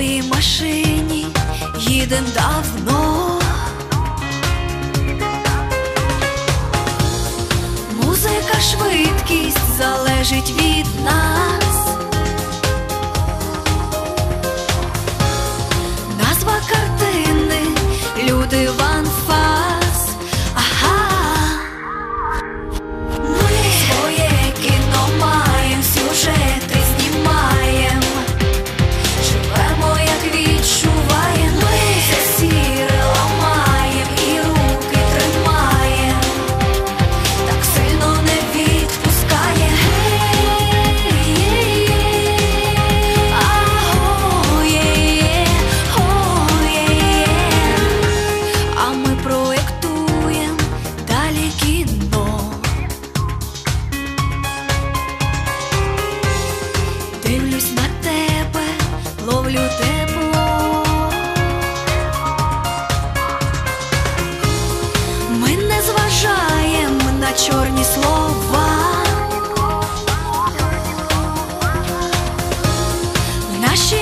своїй машині їдем давно. Музика, швидкість залежить від нас. Назва картини люди. землю тепло. Ми не зважаємо на чорні слова. Наші